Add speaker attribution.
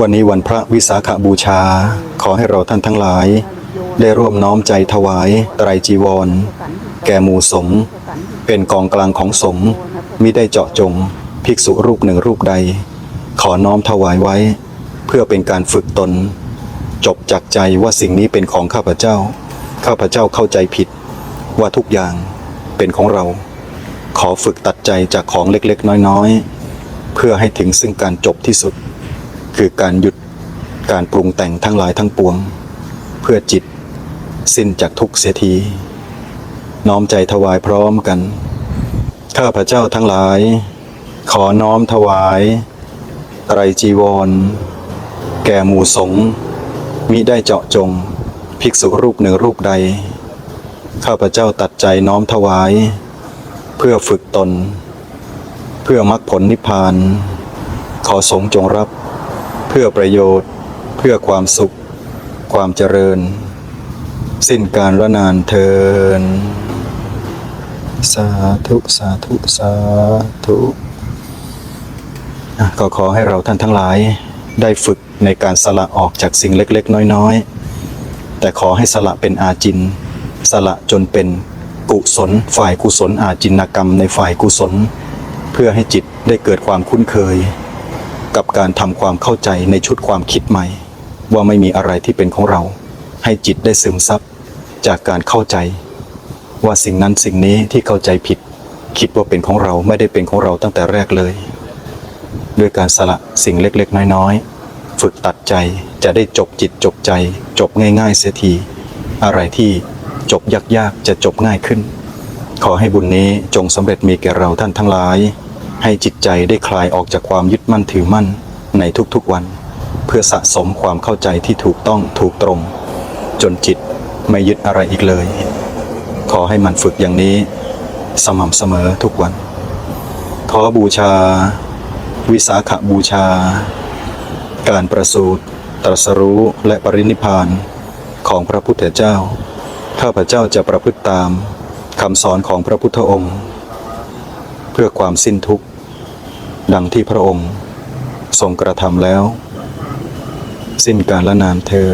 Speaker 1: วันนี้วันพระวิสาขบูชา ขอให้เราท่านทั้งหลาย ได้ร่วมน้อมใจถวายไตรจีวร แก่หมู่สงฆ์เป็นกองกลางของสงฆ์มิได้เจาะจง ภิกษุรูปหนึ่งรูปใด ขอน้อมถวายไว้ เพื่อเป็นการฝึกตน จบจากใจว่าสิ่งนี้เป็นของข้าพเจ้า ข้าพเจ้าเข้าใจผิด ว่าทุกอย่างเป็นของเรา ขอฝึกตัดใจจากของเล็กๆ น้อยๆ เพื่อให้ถึงซึ่งการจบที่สุด คือการหยุดการปรุงแต่งทั้งหลายทั้งปวง เพื่อจิตสิ้นจากทุกเสียที น้อมใจถวายพร้อมกัน ข้าพเจ้าทั้งหลาย ขอน้อมถวายไตรจีวร แก่หมู่สงฆ์มิได้เจาะจง ภิกษุรูปหนึ่งรูปใด ข้าพเจ้าตัดใจน้อมถวาย เพื่อฝึกตน เพื่อมรรคผลนิพพาน ขอสงฆ์จงรับ พื่อประโยชน์ เพื่อความสุข ความเจริญ สิ้นการระนานเทิน สาธุสาธุสาธุอะก็ขอให้เราท่านทั้งหลายได้ฝึกในการสละออกจากสิ่งเล็กๆ น้อยๆ แต่ขอให้สละเป็นอาจิน สละจนเป็นกุศล ฝ่ายกุศลอาจินกรรมในฝ่ายกุศล เพื่อให้จิตได้เกิดความคุ้นเคย กับการทำความเข้าใจในชุดความคิดใหม่ ว่าไม่มีอะไรที่เป็นของเรา ให้จิตได้ซึมซับจากการเข้าใจ ว่าสิ่งนั้นสิ่งนี้ที่เข้าใจผิด คิดว่าเป็นของเราไม่ได้เป็นของเราตั้งแต่แรกเลย ด้วยการสละสิ่งเล็กๆ น้อยๆ ฝึกตัดใจจะได้จบจิตจบใจ จบง่ายๆเสียที อะไรที่จบยากๆจะจบง่ายขึ้น ขอให้บุญนี้จงสำเร็จมีแก่เราท่านทั้งหลาย ให้จิตใจได้คลายออกจากความยึดมั่นถือมั่นในทุกๆวัน เพื่อสะสมความเข้าใจที่ถูกต้องถูกตรง จนจิตไม่ยึดอะไรอีกเลย ขอให้มันฝึกอย่างนี้ สม่ำเสมอทุกวัน ขอบูชา วิสาขบูชา การประสูติตรัสรู้และปรินิพานของพระพุทธเจ้า ข้าพเจ้าจะประพฤติตามคำสอนของพระพุทธองค์ พื่อความสิ้นทุกข์ ดังที่พระองค์ ทรงกระทำแล้ว สิ้นการละนานเธอ